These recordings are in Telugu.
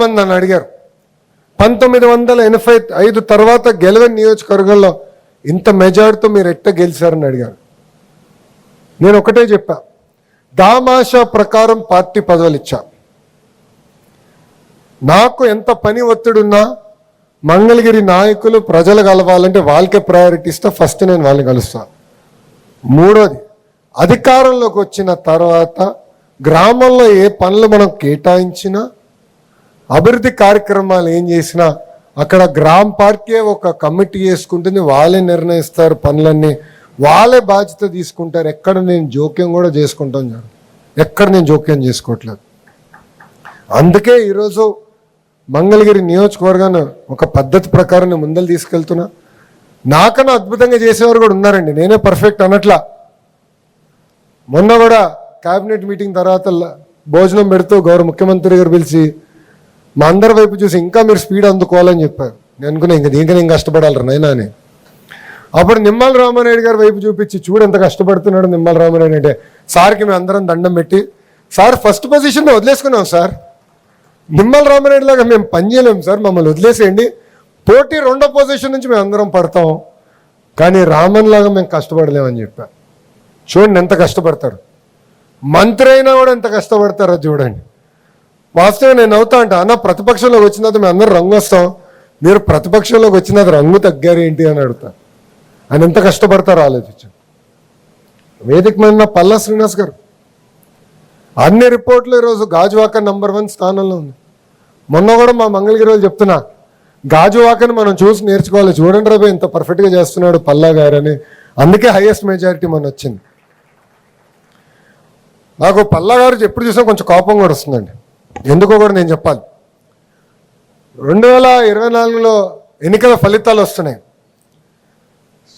మంది నన్ను అడిగారు. పంతొమ్మిది వందల ఎనభై ఐదు తర్వాత గెలవని నియోజకవర్గంలో ఇంత మెజార్టీతో మీరు ఎట్ట గెలిచారని అడిగారు. నేను ఒకటే చెప్పా. దామాషా ప్రకారం పార్టీ పదవులు ఇచ్చా. నాకు ఎంత పని ఒత్తిడి ఉన్నా మంగళగిరి నాయకులు ప్రజలు కలవాలంటే వాళ్ళకే ప్రయారిటీ ఇస్తా ఫస్ట్ నేను వాళ్ళని కలుస్తాను మూడోది అధికారంలోకి వచ్చిన తర్వాత గ్రామంలో ఏ పనులు మనం కేటాయించినా అభివృద్ధి కార్యక్రమాలు ఏం చేసినా అక్కడ గ్రామ పార్టీ ఒక కమిటీ వేసుకుంటుంది. వాళ్ళే నిర్ణయిస్తారు పనులన్నీ. వాళ్ళే బాధ్యత తీసుకుంటారు. ఎక్కడ నేను జోక్యం కూడా చేసుకుంటాను ఎక్కడ నేను జోక్యం చేసుకోవట్లేదు. అందుకే ఈరోజు మంగళగిరి నియోజకవర్గాన్ని ఒక పద్ధతి ప్రకారం నేను ముందలు తీసుకెళ్తున్నా. నాకన్నా అద్భుతంగా చేసేవారు కూడా ఉన్నారండి. నేనే పర్ఫెక్ట్ అనట్లా. మొన్న కూడా క్యాబినెట్ మీటింగ్ తర్వాత భోజనం పెడుతూ గౌరవ ముఖ్యమంత్రి గారు పిలిచి మా అందరి వైపు చూసి ఇంకా మీరు స్పీడ్ అందుకోవాలని చెప్పారు. నేను అనుకున్నా ఇంకా దీనికి నేను కష్టపడాలి నైనా అని. అప్పుడు నిమ్మల రామానాయుడు గారి వైపు చూపించి చూడు ఎంత కష్టపడుతున్నాడు నిమ్మల రామానాయుడు అంటే సార్కి మేము అందరం దండం పెట్టి సార్ ఫస్ట్ పొజిషన్ వదిలేసుకున్నాం సార్. నిమ్మల రామారెడ్డి లాగా మేము పనిచేయలేము సార్ మమ్మల్ని వదిలేసేయండి. పోటీ రెండో పొజిషన్ నుంచి మేము అందరం పడతాం. కానీ రామన్ లాగా మేము కష్టపడలేమని చెప్పా. చూడండి ఎంత కష్టపడతారు. మంత్రి అయినా కూడా ఎంత కష్టపడతారో చూడండి. వాస్తవం నేను అవుతా అంట అన్న ప్రతిపక్షంలోకి వచ్చిన తర్వాత మేము అందరం రంగు వస్తాం. మీరు ప్రతిపక్షంలోకి వచ్చిన తర్వాత రంగు తగ్గారు ఏంటి అని అడుగుతా. ఆయన ఎంత కష్టపడతారో ఆలోచించండి. వేదిక మీద పల్లా శ్రీనివాస్ గారు. అన్ని రిపోర్ట్లు ఈరోజు గాజువాక నంబర్ వన్ స్థానంలో ఉంది. మొన్న కూడా మా మంగళగిరి వాళ్ళు చెప్తున్నా గాజువాకని మనం చూసి నేర్చుకోవాలి. చూడండి రా ఇంత పర్ఫెక్ట్గా చేస్తున్నాడు పల్లా గారు అని. అందుకే హైయెస్ట్ మెజారిటీ మన వచ్చింది. నాకు పల్లా గారు ఎప్పుడు చూసినా కొంచెం కోపం కూడా వస్తుందండి. ఎందుకో కూడా నేను చెప్పాలి. రెండు వేల ఇరవై నాలుగులో ఎన్నికల ఫలితాలు వస్తున్నాయి.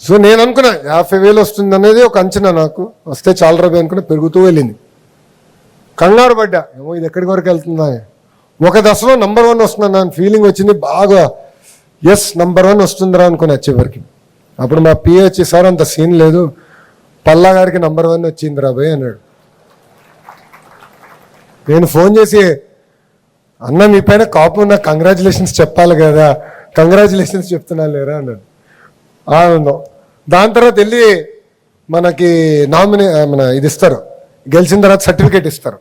సో నేను అనుకున్నా యాభై వేలు వస్తుంది అనేది ఒక అంచనా నాకు. వస్తే చాలా రూపాయి అనుకున్నా పెరుగుతూ వెళ్ళింది. కంగారు పడ్డా. ఏమో ఇది ఎక్కడి వరకు వెళ్తుందా? ఒక దశలో నంబర్ వన్ వస్తున్నా నా ఫీలింగ్ వచ్చింది. బాగా ఎస్ నంబర్ వన్ వస్తుందిరా అనుకుని చివరికి. అప్పుడు మా పిఏ సార్ అంత సీన్ లేదు. పల్లా గారికి నంబర్ వన్ వచ్చింది రాబోయ్ అన్నాడు. నేను ఫోన్ చేసి అన్న మీ పైన కాపు నాకు కంగ్రాచులేషన్స్ చెప్పాలి కదా. కంగ్రాచులేషన్స్ చెప్తున్నా లేరా అన్నాడు. ఆనందం. దాని తర్వాత వెళ్ళి మనకి నామినే మన ఇది ఇస్తారు. గెలిచిన తర్వాత సర్టిఫికేట్ ఇస్తారు.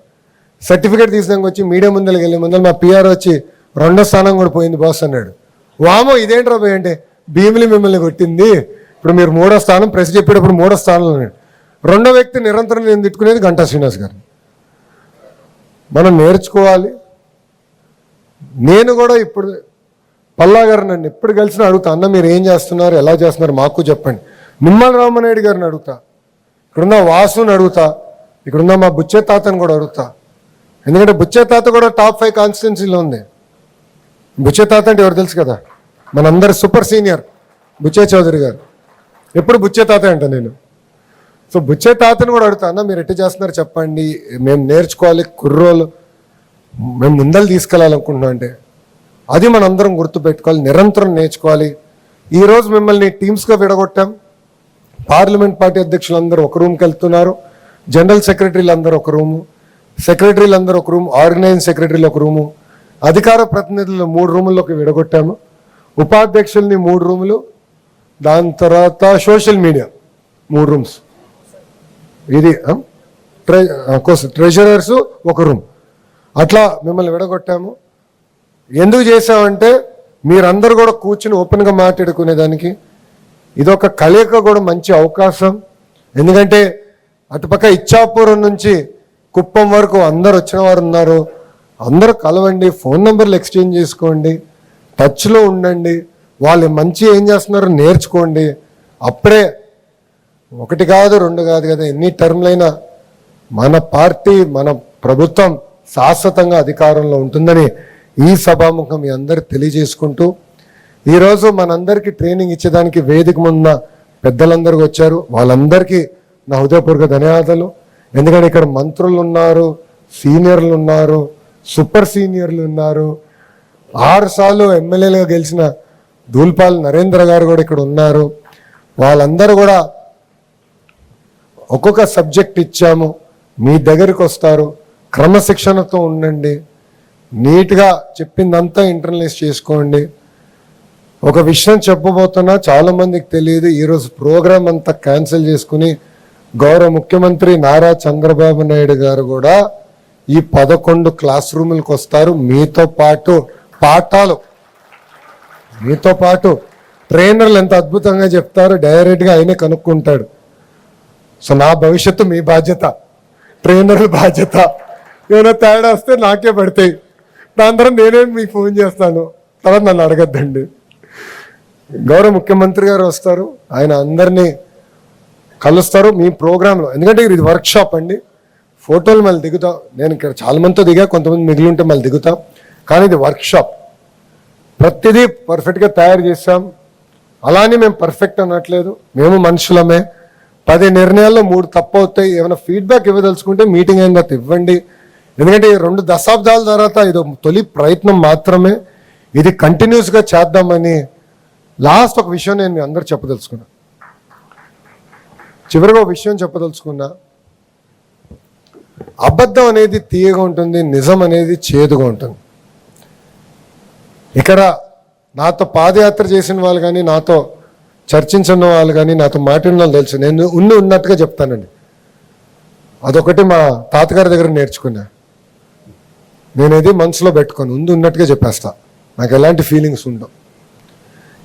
సర్టిఫికేట్ తీసినాక వచ్చి మీడియా ముందరికి వెళ్ళి ముందర మా పిఆర్ వచ్చి రెండో స్థానం కూడా పోయింది బాస్ అన్నాడు. వామో ఇదేంట్రా పోయి అంటే భీమిలి మిమ్మల్ని కొట్టింది. ఇప్పుడు మీరు మూడో స్థానం ప్రెస్ చెప్పేటప్పుడు మూడో స్థానంలో ఉన్నాడు. రెండో వ్యక్తి నిరంతరం నేను తిట్టుకునేది గంటా శ్రీనివాస్ గారు మనం నేర్చుకోవాలి. నేను కూడా ఇప్పుడు పల్లా గారు నన్ను ఎప్పుడు కలిసినా అడుగుతా అన్న మీరు ఏం చేస్తున్నారు? ఎలా చేస్తున్నారు? మాకు చెప్పండి. నిమ్మల రామనాయుడు గారిని అడుగుతా. ఇక్కడున్న వాసుని అడుగుతా. ఇక్కడున్న మా బుచ్చే తాతని కూడా అడుగుతా. ఎందుకంటే బుచ్చే తాత కూడా టాప్ ఫైవ్ కాన్స్టిట్యున్సీలో ఉంది. బుచ్చే తాత అంటే ఎవరు తెలుసు కదా? మనందరి సూపర్ సీనియర్ బుచ్చే చౌదరి గారు. ఎప్పుడు బుచ్చే తాత అంట నేను. సో బుచ్చే తాతని కూడా అడుగుతా అన్న మీరు ఎట్టు చేస్తున్నారు? చెప్పండి. మేము నేర్చుకోవాలి కుర్రోలు మేము ముందలు తీసుకెళ్ళాలనుకుంటున్నాం అంటే అది మనందరం గుర్తుపెట్టుకోవాలి నిరంతరం నేర్చుకోవాలి. ఈరోజు మిమ్మల్ని టీమ్స్గా విడగొట్టాం. పార్లమెంట్ పార్టీ అధ్యక్షులు అందరూ ఒక రూమ్కి వెళ్తున్నారు. జనరల్ సెక్రటరీలు అందరూ ఒక రూము. సెక్రటరీలు అందరూ ఒక రూమ్. ఆర్గనైజింగ్ సెక్రటరీలు ఒక రూము. అధికార ప్రతినిధులు మూడు రూముల్లోకి విడగొట్టాము. ఉపాధ్యక్షుల్ని మూడు రూములు. దాని తర్వాత సోషల్ మీడియా మూడు రూమ్స్. ఇది ట్రె ట్రెజరర్స్ ఒక రూమ్. అట్లా మిమ్మల్ని విడగొట్టాము. ఎందుకు చేసామంటే మీరందరూ కూడా కూర్చుని ఓపెన్గా మాట్లాడుకునేదానికి ఇదొక కలయిక కూడా మంచి అవకాశం. ఎందుకంటే అటుపక్క ఇచ్చాపురం నుంచి కుప్పం వరకు అందరు వచ్చిన వారు ఉన్నారు. అందరూ కలవండి ఫోన్ నెంబర్లు ఎక్స్చేంజ్ చేసుకోండి టచ్లో ఉండండి వాళ్ళు మంచి ఏం చేస్తున్నారో నేర్చుకోండి. అప్పుడే ఒకటి కాదు రెండు కాదు కదా ఎన్ని టర్మ్లైనా మన పార్టీ మన ప్రభుత్వం శాశ్వతంగా అధికారంలో ఉంటుందని ఈ సభాముఖం మీ అందరు తెలియజేసుకుంటూ ఈరోజు మనందరికీ ట్రైనింగ్ ఇచ్చేదానికి వేదిక ముందున్న పెద్దలందరూ వచ్చారు. వాళ్ళందరికీ నా హృదయపూర్వక ధన్యవాదాలు. ఎందుకంటే ఇక్కడ మంత్రులు ఉన్నారు సీనియర్లు ఉన్నారు సూపర్ సీనియర్లు ఉన్నారు. ఆరు సార్లు ఎమ్మెల్యేలుగా గెలిచిన దూల్పాల్ నరేంద్ర గారు కూడా ఇక్కడ ఉన్నారు. వాళ్ళందరూ కూడా ఒక్కొక్క సబ్జెక్ట్ ఇచ్చాము. మీ దగ్గరికి వస్తారు. క్రమశిక్షణతో ఉండండి. నీట్గా చెప్పిందంతా ఇంటర్నలైజ్ చేసుకోండి. ఒక విషయం చెప్పబోతున్నా చాలామందికి తెలియదు ఈరోజు ప్రోగ్రాం అంతా క్యాన్సిల్ చేసుకుని గౌరవ ముఖ్యమంత్రి నారా చంద్రబాబు నాయుడు గారు కూడా ఈ పదకొండు క్లాస్ రూములకు వస్తారు. మీతో పాటు పాఠాలు మీతో పాటు ట్రైనర్లు ఎంత అద్భుతంగా చెప్తారో డైరెక్ట్గా ఆయనే కనుక్కుంటాడు. సో నా భవిష్యత్తు మీ బాధ్యత ట్రైనర్ బాధ్యత. ఏమైనా తేడా వస్తే నాకే పడతాయి. దాని తర్వాత నేనే మీకు ఫోన్ చేస్తాను. తర్వాత నన్ను అడగద్దండి. గౌరవ ముఖ్యమంత్రి గారు వస్తారు. ఆయన అందరినీ కలుస్తారు మీ ప్రోగ్రాంలో ఎందుకంటే ఇది వర్క్ షాప్ అండి. ఫోటోలు మళ్ళీ దిగుతాం. నేను ఇక్కడ చాలా మందితో దిగా కొంతమంది మిగిలి ఉంటే మళ్ళీ దిగుతాం. కానీ ఇది వర్క్ షాప్ ప్రతిదీ పర్ఫెక్ట్గా తయారు చేసాం అలానే మేము పర్ఫెక్ట్ అనట్లేదు. మేము మనుషులమే. పది నిర్ణయాల్లో మూడు తప్పు అవుతాయి. ఏమైనా ఫీడ్బ్యాక్ ఇవ్వదలుచుకుంటే మీటింగ్ అయిన తర్వాత ఇవ్వండి. ఎందుకంటే ఈ రెండు దశాబ్దాల తర్వాత ఇది తొలి ప్రయత్నం మాత్రమే. ఇది కంటిన్యూస్గా చేద్దామని లాస్ట్ ఒక విషయం నేను మీ అందరూ చెప్పదలుచుకున్నా. చివరిగా ఒక విషయం చెప్పదలుచుకున్నా. అబద్ధం అనేది తీయగా ఉంటుంది నిజం అనేది చేదుగా ఉంటుంది. ఇక్కడ నాతో పాదయాత్ర చేసిన వాళ్ళు కానీ నాతో చర్చించిన వాళ్ళు కానీ నాతో మాట్లాడిన వాళ్ళు తెలుసు. నేను ఉన్న ఉన్నట్టుగా చెప్తానండి. అదొకటి మా తాతగారి దగ్గర నేర్చుకున్నా. నేను ఇది మనసులో పెట్టుకొని ఉంది ఉన్నట్టుగా చెప్పేస్తా. నాకు ఎలాంటి ఫీలింగ్స్ ఉండవు.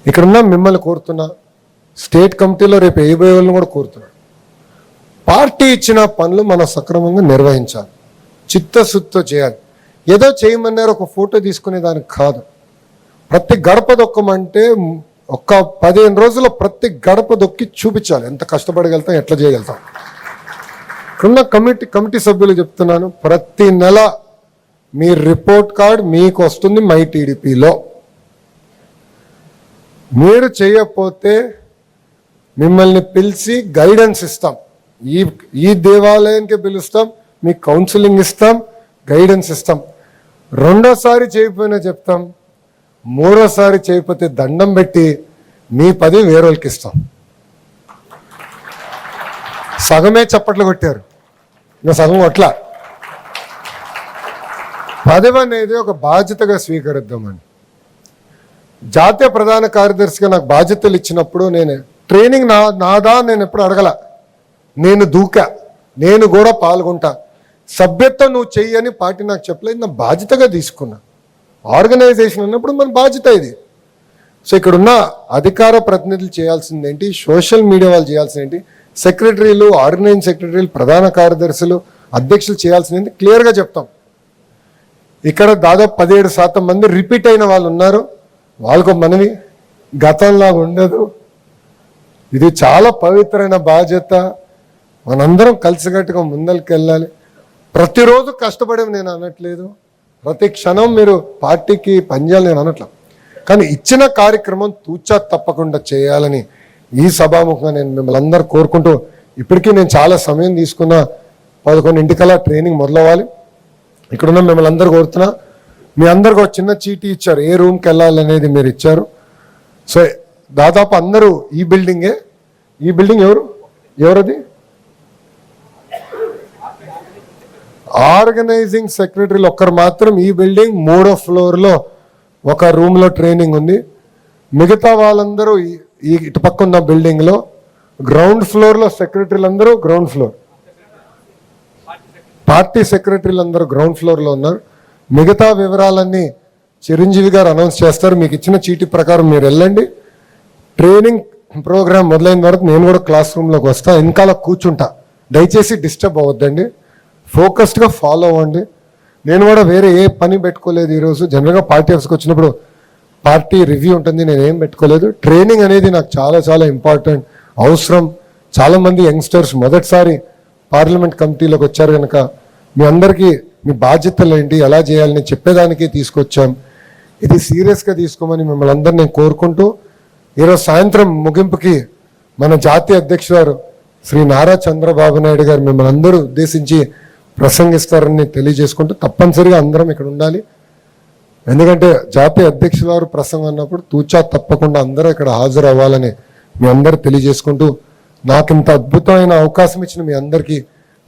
ఇక్కడున్న మిమ్మల్ని కోరుతున్నా స్టేట్ కమిటీలో రేపు వేయబోయే వాళ్ళని కూడా కోరుతున్నా. పార్టీ ఇచ్చిన పనులు మనం సక్రమంగా నిర్వహించాలి. చిత్తశుద్ధితో చేయాలి. ఏదో చేయమన్నారు ఒక ఫోటో తీసుకునే దానికి కాదు. ప్రతి గడప దొక్కమంటే ఒక్క పదిహేను రోజుల్లో ప్రతి గడప దొక్కి చూపించాలి. ఎంత కష్టపడగలుగుతాం ఎట్లా చేయగలుగుతాం. ఇక్కడున్న కమిటీ కమిటీ సభ్యులు చెప్తున్నాను ప్రతి నెల మీ రిపోర్ట్ కార్డ్ మీకు వస్తుంది మై టీడీపీలో మీరు చేయకపోతే మిమ్మల్ని పిలిచి గైడెన్స్ ఇస్తాం. ఈ ఈ దేవాలయానికి పిలుస్తాం మీకు కౌన్సిలింగ్ ఇస్తాం గైడెన్స్ ఇస్తాం. రెండోసారి చేయకపోయినా చెప్తాం మూడోసారి చేయకపోతే దండం పెట్టి మీ పది వేరేళ్ళకి ఇస్తాం. సగమే చప్పట్లు కొట్టారు. ఇంకా సగం కొట్ల. పదవి అనేది ఒక బాధ్యతగా స్వీకరిద్దామండి. జాతీయ ప్రధాన కార్యదర్శిగా నాకు బాధ్యతలు ఇచ్చినప్పుడు నేను ట్రైనింగ్ నా నాదా నేను ఎప్పుడు అడగల. నేను దూకా నేను కూడా పాల్గొంటా. సభ్యత్వం నువ్వు చెయ్యని పార్టీ నాకు చెప్పలేదు నా బాధ్యతగా తీసుకున్నా. ఆర్గనైజేషన్ అన్నప్పుడు మన బాధ్యత ఇది. సో ఇక్కడ ఉన్న అధికార ప్రతినిధులు చేయాల్సింది ఏంటి? సోషల్ మీడియా వాళ్ళు చేయాల్సింది ఏంటి? సెక్రటరీలు ఆర్గనైజింగ్ సెక్రటరీలు ప్రధాన కార్యదర్శులు అధ్యక్షులు చేయాల్సింది క్లియర్గా చెప్తాం. ఇక్కడ దాదాపు పదిహేడు శాతం మంది రిపీట్ అయిన వాళ్ళు ఉన్నారు. వాళ్ళకు మనవి గతంలాగా ఉండదు. ఇది చాలా పవిత్రమైన బాధ్యత. మనందరం కలిసికట్టుగా ముందరికి వెళ్ళాలి ప్రతిరోజు కష్టపడే నేను అనట్లేదు. ప్రతి క్షణం మీరు పార్టీకి పనిచేయాలి నేను అనట్లా. కానీ ఇచ్చిన కార్యక్రమం తూచా తప్పకుండా చేయాలని ఈ సభాముఖంగా నేను మిమ్మల్ని అందరూ కోరుకుంటూ ఇప్పటికీ నేను చాలా సమయం తీసుకున్న. పదకొండింటికల్లా ట్రైనింగ్ మొదలవ్వాలి. ఇక్కడున్న మిమ్మల్ని అందరూ కోరుతున్నా మీ అందరికి ఒక చిన్న చీటీ ఇచ్చారు. ఏ రూమ్కి వెళ్ళాలనేది మీరు ఇచ్చారు. సో దాదాపు అందరూ ఈ బిల్డింగే. ఈ బిల్డింగ్ ఎవరు? ఎవరది? ఆర్గనైజింగ్ సెక్రటరీలు ఒక్కరు మాత్రం ఈ బిల్డింగ్ మూడో ఫ్లోర్లో ఒక రూమ్లో ట్రైనింగ్ ఉంది. మిగతా వాళ్ళందరూ ఈ- ఈ ఇటు పక్క ఉన్న బిల్డింగ్లో గ్రౌండ్ ఫ్లోర్లో సెక్రటరీలు అందరూ గ్రౌండ్ ఫ్లోర్ పార్టీ సెక్రటరీలు అందరూ గ్రౌండ్ ఫ్లోర్లో ఉన్నారు. మిగతా వివరాలన్నీ చిరంజీవి గారు అనౌన్స్ చేస్తారు. మీకు ఇచ్చిన చీటీ ప్రకారం మీరు వెళ్ళండి. ట్రైనింగ్ ప్రోగ్రామ్ మొదలైన వరకు నేను కూడా క్లాస్ రూమ్లోకి వస్తా. వెనకాల కూర్చుంటా. దయచేసి డిస్టర్బ్ అవ్వద్దండి. ఫోకస్డ్గా ఫాలో అవ్వండి. నేను కూడా వేరే ఏ పని పెట్టుకోలేదు ఈరోజు. జనరల్గా పార్టీ ఆఫీస్కి వచ్చినప్పుడు పార్టీ రివ్యూ ఉంటుంది. నేను ఏం పెట్టుకోలేదు. ట్రైనింగ్ అనేది నాకు చాలా చాలా ఇంపార్టెంట్. అవసరం. చాలామంది యంగ్స్టర్స్ మొదటిసారి పార్లమెంట్ కమిటీలోకి వచ్చారు కనుక మీ అందరికీ మీ బాధ్యతలు ఏంటి ఎలా చేయాలని చెప్పేదానికి తీసుకొచ్చాం. ఇది సీరియస్గా తీసుకోమని మిమ్మల్ని అందరినీ నేను కోరుకుంటూ ఈరోజు సాయంత్రం ముగింపుకి మన జాతీయ అధ్యక్షుడు శ్రీ నారా చంద్రబాబు నాయుడు గారు మిమ్మల్ని అందరూ ఉద్దేశించి ప్రసంగిస్తారని తెలియజేసుకుంటూ తప్పనిసరిగా అందరం ఇక్కడ ఉండాలి. ఎందుకంటే జాతీయ అధ్యక్షుల వారు ప్రసంగం అన్నప్పుడు తూచా తప్పకుండా అందరూ ఇక్కడ హాజరు అవ్వాలని మీ అందరు తెలియజేసుకుంటూ నాకు ఇంత అద్భుతమైన అవకాశం ఇచ్చిన మీ అందరికీ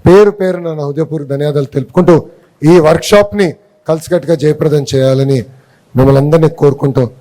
పేరు పేరు నా హృదయపూర్వక ధన్యవాదాలు తెలుపుకుంటూ ఈ వర్క్షాప్ని కలిసికట్టుగా జయప్రదం చేయాలని మిమ్మల్ని అందరినీ కోరుకుంటూ